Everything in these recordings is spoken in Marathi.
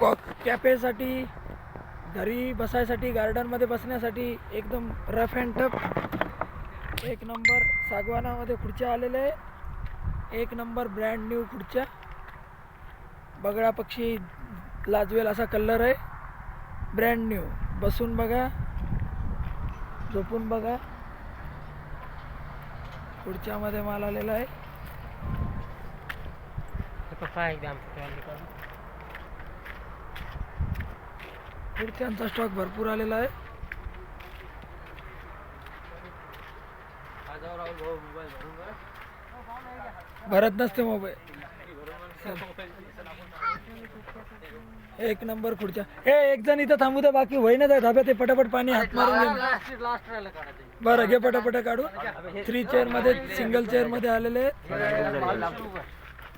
कॉ कॅफेसाठी घरी बसायसाठी गार्डनमध्ये बसण्यासाठी एकदम रफ अँड टफ. एक नंबर सागवानामध्ये खुर्च्या आलेल्या आहे एक नंबर ब्रँड न्यू खुर्च्या. बगळा पक्षी लाजवेल असा कलर आहे. Brand new. बसून बघा. झोपून बघा. खुर्च्यामध्ये माल आलेला आहे. त्यांचा स्टॉक भरपूर आलेला आहे. भरत नसते मोबाईल एक नंबर खुर्च्या. हे एक जण इथं थांबू दे बाकी होईना जाय धाब्यात ते पटापट पाणी हात मारून बरं घे पटापट काढू. थ्री चेअरमध्ये सिंगल चेअरमध्ये आलेले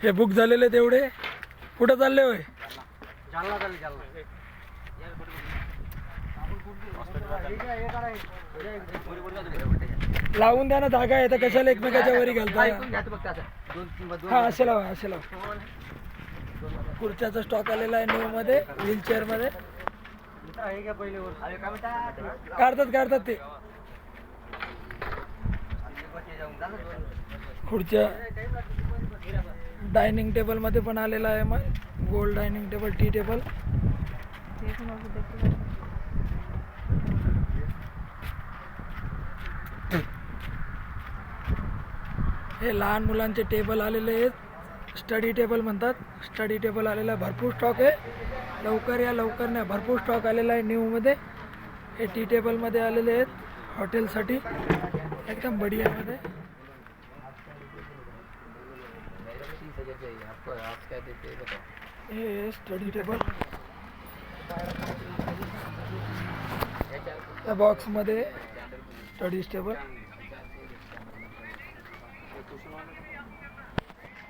हे बुक झालेले तेवढे कुठं चालले होय? लावून द्या ना जागा आहे तर कशाला एकमेकाच्या वरी घालता? हा असे लावा असे लावा. खुर्च्याचा स्टॉक आलेला आहे न्यू मध्ये व्हीलचेअरमध्ये. काढतात काढतात ते. खुर्च्या डायनिंग टेबलमध्ये पण आलेला आहे मग. Gold dining table T table हे लहान मुलांचे टेबल आलेले आहेत. स्टडी टेबल म्हणतात. स्टडी टेबल आलेला आहे भरपूर स्टॉक आहे. लवकर या लवकर नाही भरपूर स्टॉक आलेला आहे न्यूमध्ये हे टी टेबलमध्ये आलेले आहेत. हॉटेलसाठी. एकदम बढियामध्ये हे स्टडी टेबल. त्या बॉक्समध्ये स्टडी टेबल.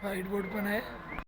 व्हाईट बोर्ड पण आहे.